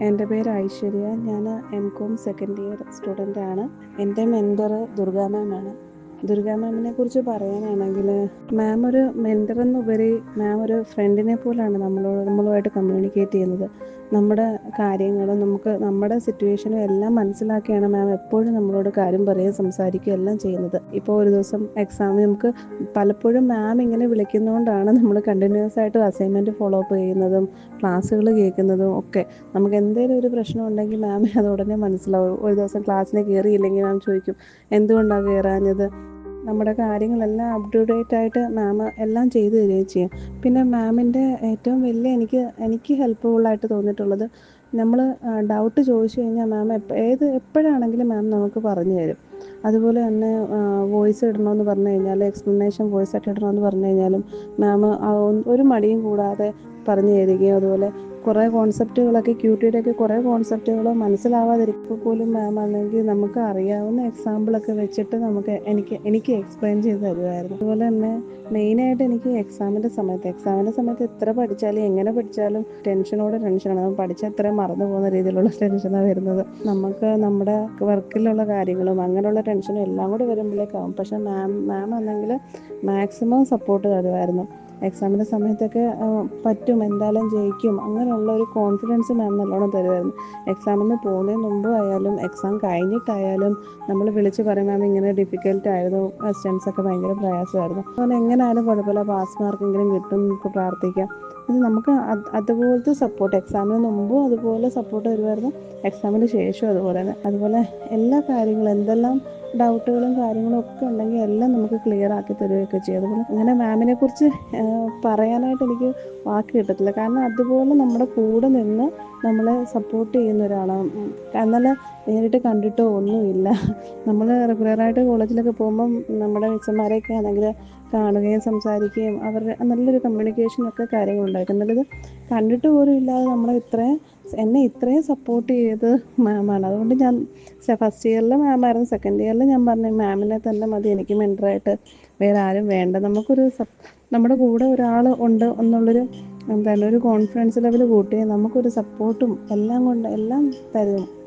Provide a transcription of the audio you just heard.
എന്റെ പേര് ഐശ്വര്യ. ഞാൻ M Com second year student ആണ്. എന്റെ മെന്റർ ദുർഗാ മാമാണ് ദുർഗാ മാമിനെ കുറിച്ച് പറയാനാണെങ്കിൽ മാം ഒരു മെന്റർ എന്നുപരി മാം ഒരു ഫ്രണ്ടിനെ പോലാണ് നമ്മളോട് നമ്മളുമായിട്ട് കമ്മ്യൂണിക്കേറ്റ് ചെയ്യുന്നത്. നമ്മുടെ കാര്യങ്ങളും നമുക്ക് നമ്മുടെ സിറ്റുവേഷനും എല്ലാം മനസ്സിലാക്കിയാണ് മാം എപ്പോഴും നമ്മളോട് കാര്യം പറയുകയും സംസാരിക്കുകയും എല്ലാം ചെയ്യുന്നത്. ഇപ്പോൾ ഒരു ദിവസം എക്സാം നമുക്ക് പലപ്പോഴും മാം ഇങ്ങനെ വിളിക്കുന്നതുകൊണ്ടാണ് നമ്മൾ കണ്ടിന്യൂസ് ആയിട്ട് അസൈൻമെന്റ് ഫോളോ അപ്പ് ചെയ്യുന്നതും ക്ലാസ്സുകൾ കേൾക്കുന്നതും ഒക്കെ. നമുക്ക് എന്തെങ്കിലും ഒരു പ്രശ്നം ഉണ്ടെങ്കിൽ മാമിന് അത് ഉടനെ മനസ്സിലാവും. ഒരു ദിവസം ക്ലാസ്സിന് കയറിയില്ലെങ്കിൽ മാം ചോദിക്കും എന്തുകൊണ്ടാണ് കയറാഞ്ഞത് നമ്മുടെ കാര്യങ്ങളെല്ലാം അപ് ടു ഡേറ്റ് ആയിട്ട് മാം എല്ലാം ചെയ്തു തരികയും ചെയ്യും. പിന്നെ മാമിന്റെ ഏറ്റവും വലിയ എനിക്ക് എനിക്ക് ഹെൽപ്ഫുള്ളായിട്ട് തോന്നിയിട്ടുള്ളത് നമ്മൾ ഡൗട്ട് ചോദിച്ചു കഴിഞ്ഞാൽ മാം ഏത് എപ്പോഴാണെങ്കിലും മാം നമുക്ക് പറഞ്ഞു തരും. അതുപോലെ തന്നെ വോയിസ് ഇടണമെന്ന് പറഞ്ഞു കഴിഞ്ഞാൽ എക്സ്പ്ലനേഷൻ വോയിസ് ആയിട്ട് ഇടണമെന്ന് പറഞ്ഞു കഴിഞ്ഞാലും മാം ഒരു മടിയും കൂടാതെ പറഞ്ഞു തരികയും അതുപോലെ കുറേ കോൺസെപ്റ്റുകളൊക്കെ ക്യൂട്ടിയുടെയൊക്കെ കുറേ കോൺസെപ്റ്റുകൾ മനസ്സിലാവാതിരിക്കുമ്പോൾ പോലും മാം അല്ലെങ്കിൽ നമുക്ക് അറിയാവുന്ന എക്സാമ്പിളൊക്കെ വെച്ചിട്ട് നമുക്ക് എനിക്ക് എനിക്ക് എക്സ്പ്ലെയിൻ ചെയ്ത് തരുമായിരുന്നു അതുപോലെ തന്നെ മെയിനായിട്ട് എനിക്ക് എക്സാമിന്റെ സമയത്ത് എക്സാമിന്റെ സമയത്ത് എത്ര പഠിച്ചാലും എങ്ങനെ പഠിച്ചാലും ടെൻഷനോടെ ടെൻഷനാണ് നമ്മൾ പഠിച്ച എത്ര മറന്നു പോകുന്ന രീതിയിലുള്ള ടെൻഷനാണ് വരുന്നത്. നമുക്ക് നമ്മുടെ വർക്കിലുള്ള കാര്യങ്ങളും അങ്ങനെയുള്ള ടെൻഷനും എല്ലാം കൂടി വരുമ്പോഴേക്കാവും. പക്ഷേ മാം മാം ആണെങ്കിൽ മാക്സിമം സപ്പോർട്ട് തരുമായിരുന്നു എക്സാമിന്റെ സമയത്തൊക്കെ പറ്റും എന്തായാലും ജയിക്കും. അങ്ങനെയുള്ള ഒരു കോൺഫിഡൻസ് മാം നല്ലോണം തരുമായിരുന്നു എക്സാമിന് പോകുന്നതിന് മുമ്പ് ആയാലും എക്സാം കഴിഞ്ഞിട്ടായാലും നമ്മൾ വിളിച്ച് പറയും മാം ഇങ്ങനെ ഡിഫിക്കൽട്ട് ആയിരുന്നു. ക്വസ്റ്റ്യൻസ് ഭയങ്കര പ്രയാസമായിരുന്നു. അങ്ങനെ എങ്ങനെയായാലും കുഴപ്പമില്ല. പാസ് മാർക്കെങ്കിലും കിട്ടും നമുക്ക് പ്രാർത്ഥിക്കാം. ഇത് നമുക്ക് അതുപോലത്തെ സപ്പോർട്ട് എക്സാമിന് മുമ്പും അതുപോലെ സപ്പോർട്ട് തരുമായിരുന്നു എക്സാമിന് ശേഷവും അതുപോലെ തന്നെ അതുപോലെ എല്ലാ കാര്യങ്ങളും എന്തെല്ലാം ഡൗട്ടുകളും കാര്യങ്ങളും ഒക്കെ ഉണ്ടെങ്കിൽ എല്ലാം നമുക്ക് ക്ലിയർ ആക്കി തരികയൊക്കെ ചെയ്യും. അതുപോലെ അങ്ങനെ മാമിനെ കുറിച്ച് പറയാനായിട്ട് എനിക്ക് വാക്ക് കിട്ടത്തില്ല. കാരണം അതുപോലെ നമ്മുടെ കൂടെ നിന്ന് നമ്മളെ സപ്പോർട്ട് ചെയ്യുന്ന ഒരാളാണ്. എന്നാൽ നേരിട്ട് കണ്ടിട്ടോ ഒന്നുമില്ല. നമ്മൾ റെഗുലറായിട്ട് കോളേജിലൊക്കെ പോകുമ്പം നമ്മുടെ മിച്ചന്മാരെയൊക്കെ ആണെങ്കിൽ കാണുകയും സംസാരിക്കുകയും അവരുടെ നല്ലൊരു കമ്മ്യൂണിക്കേഷനൊക്കെ കാര്യങ്ങളുണ്ടായിരിക്കും എന്നാലിത് കണ്ടിട്ട് പോലും ഇല്ലാതെ നമ്മളെ ഇത്രയും എന്നെ ഇത്രയും സപ്പോർട്ട് ചെയ്ത് മാമാണ് അതുകൊണ്ട് ഞാൻ ഫസ്റ്റ് ഇയറിൽ മാമായിരുന്നു സെക്കൻഡ് ഇയറിൽ ഞാൻ പറഞ്ഞു മാമിനെ തന്നെ മതി എനിക്ക് മെന്ററായിട്ട് വേറെ ആരും വേണ്ട. നമുക്കൊരു നമ്മുടെ കൂടെ ഒരാൾ ഉണ്ട് എന്നുള്ളൊരു എന്താണ് ഒരു കോൺഫിഡൻസ് ലെവൽ കൂട്ടി നമുക്കൊരു സപ്പോർട്ടും എല്ലാം കൊണ്ട് എല്ലാം തരും.